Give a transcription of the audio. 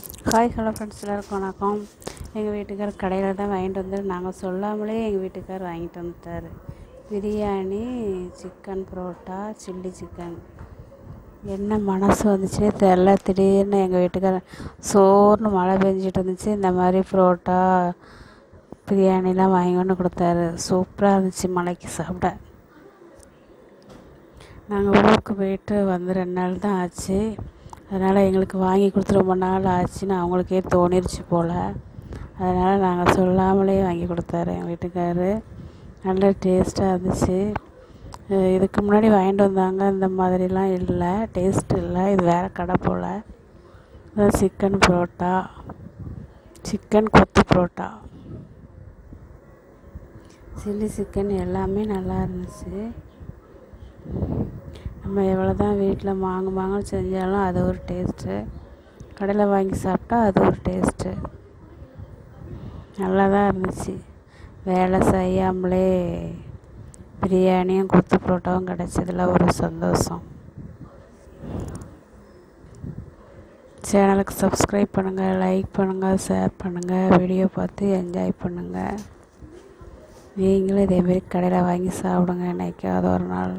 Hi hello friends எல்லாருக்கும் வணக்கம். எங்கள் வீட்டுக்கார் கடையில் தான் வாங்கிட்டு வந்தார். நாங்கள் சொல்லாமலே எங்கள் வீட்டுக்கார் வாங்கிட்டு வந்துட்டார். Biryani chicken parotta chilli chicken என்ன மனசு வந்துச்சு? தெரில. திடீர்னு எங்கள் வீட்டுக்கார் சோர்னு மழை பெஞ்சிட்டு இருந்துச்சு. இந்த மாதிரி பரோட்டா பிரியாணிலாம் வாங்கி கொண்டு கொடுத்தாரு. சூப்பராக இருந்துச்சு மழைக்கு சாப்பிட. நாங்கள் ஊருக்கு போயிட்டு வந்து ரெண்டு நாள் தான் ஆச்சு. அதனால் எங்களுக்கு வாங்கி கொடுத்து ரொம்ப நாள் ஆச்சுன்னு அவங்களுக்கே தோணிருச்சு போல். அதனால் நாங்கள் சொல்லாமலே வாங்கி கொடுத்தாரு எங்கள் வீட்டுக்காரு. நல்ல டேஸ்ட்டாக இருந்துச்சு. இதுக்கு முன்னாடி வாங்கிட்டு வந்தாங்க. இந்த மாதிரிலாம் இல்லை. டேஸ்ட் இல்லை. இது வேறு கடை போல். சிக்கன் பரோட்டா. சிக்கன் கொத்து பரோட்டா. சில்லி சிக்கன் எல்லாமே நல்லா இருந்துச்சு. நம்ம எவ்வளோ தான் வீட்டில் மாங்கு மாங்குன்னு செஞ்சாலும் அது ஒரு டேஸ்ட்டு கடையில் வாங்கி சாப்பிட்டா அது ஒரு டேஸ்ட்டு நல்லா தான் இருந்துச்சு. வேலை செய்யாமலே பிரியாணியும் கொத்து புரோட்டாவும் கிடச்சதுல ஒரு சந்தோஷம். சேனலுக்கு சப்ஸ்கிரைப் பண்ணுங்கள் லைக் பண்ணுங்கள் ஷேர் பண்ணுங்கள் வீடியோ பார்த்து என்ஜாய் பண்ணுங்கள் நீங்களும் இதேமாரி கடையில் வாங்கி சாப்பிடுங்க என்னைக்காவது ஒரு நாள்.